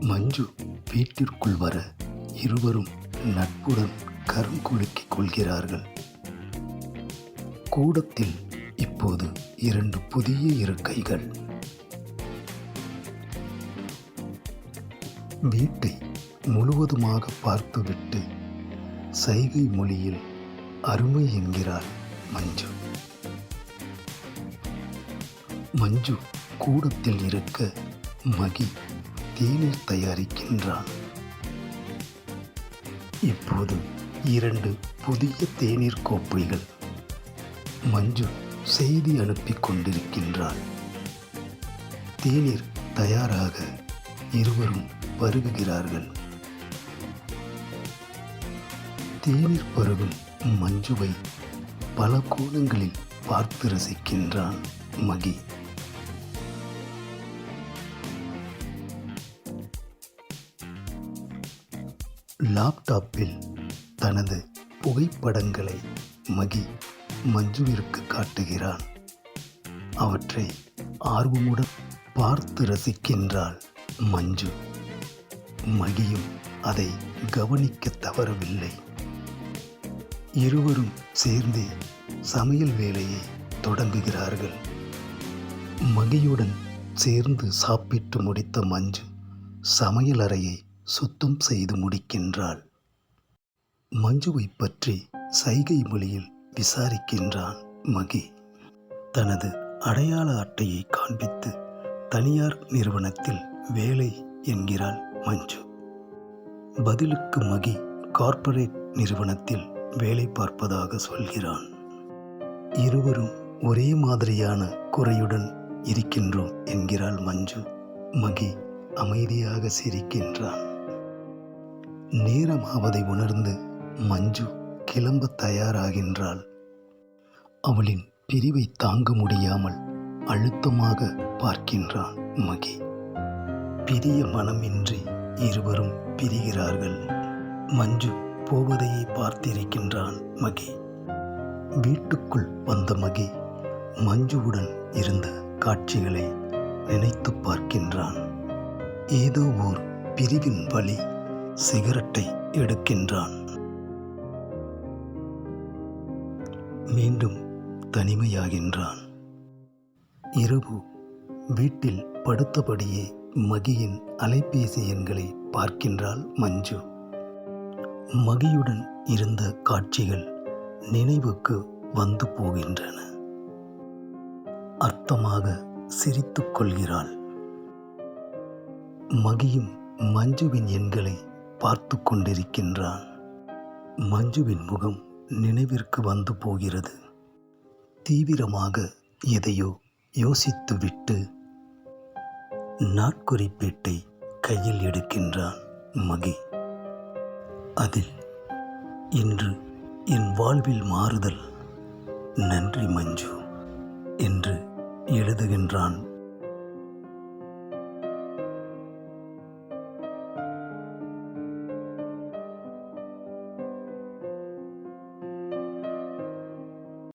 மஞ்சு வீட்டிற்குள் வர இருவரும் நட்புடன் கரும் குலுக்கிக் கொள்கிறார்கள். கூடத்தில் இப்போது இரண்டு புதிய இருக்கைகள் வீட்டை முழுவதுமாக பார்த்துவிட்டு சைகை மொழியில் அருமை என்கிறார் மஞ்சு. மஞ்சு கூடத்தில் இருக்க மகி தேநீர் தயாரிக்கின்றான். இப்போது இரண்டு புதிய தேநீர் கோப்பைகள் மஞ்சு செய்தி அனுப்பி கொண்டிருக்கின்றாள் தேநீர் தயாராக இருவரும் பருகுகிறார்கள் தேநீர் பருகும் மஞ்சுவை பல கோணங்களில் பார்த்து ரசிக்கின்றான் மகி. லேப்டாப்பில் தனது புகைப்படங்களை மகி மஞ்சுவிற்கு காட்டுகிறான். அவற்றை ஆர்வமுடன் பார்த்து ரசிக்கின்றாள் மஞ்சு. மகியும். அதை கவனிக்க தவறவில்லை. இருவரும் சேர்ந்து சமையல் வேலையை தொடங்குகிறார்கள். மகியுடன் சேர்ந்து சாப்பிட்டு முடித்த மஞ்சு சமையல் அறையை சுத்தம் செய்து முடிக்கின்றாள். மஞ்சுவை பற்றி சைகை மொழியில் விசாரிக்கின்றான் மகி. தனது அடையாள அட்டையை காண்பித்து தனியார் நிறுவனத்தில் வேலை என்கிறாள் மஞ்சு. பதிலுக்கு மகி கார்ப்பரேட் நிறுவனத்தில் வேலை பார்ப்பதாக சொல்கிறான். இருவரும் ஒரே மாதிரியான குறையுடன் இருக்கின்றோம் என்கிறாள் மஞ்சு. மகி அமைதியாக சிரிக்கின்றான். நேரமாவதை உணர்ந்து மஞ்சு கிளம்ப தயாராகின்றாள். அவளின் பிரிவை தாங்க முடியாமல் அழுத்தமாக பார்க்கின்றான் மகி. பிரிய மனமின்றி இருவரும் பிரிகிறார்கள். மஞ்சு போவதையே பார்த்திருக்கின்றான் மகி. வீட்டுக்குள் வந்த மகி மஞ்சுவுடன் இருந்த காட்சிகளை நினைத்து பார்க்கின்றான். ஏதோ ஓர் பிரிவின் வழி சிகரெட்டை எடுக்கின்றான். மீண்டும் தனிமையாகின்றான். இரவு வீட்டில் படுத்தபடியே மகியின் அலைபேசி எண்களை பார்க்கின்றாள் மஞ்சு. மகியுடன் இருந்த காட்சிகள் நினைவுக்கு வந்து போகின்றன. அர்த்தமாக சிரித்துக் கொள்கிறாள். மகியும் மஞ்சுவின் எண்களை பார்த்து கொண்டிருக்கின்றான். மஞ்சுவின் முகம் நினைவிற்கு வந்து போகிறது. தீவிரமாக எதையோ யோசித்துவிட்டு நாட்குறிப்பேட்டை கையில் எடுக்கின்றான் மகி. அதில் இன்று என் வாழ்வில் மாறுதல். நன்றி மஞ்சு என்று எழுதுகின்றான்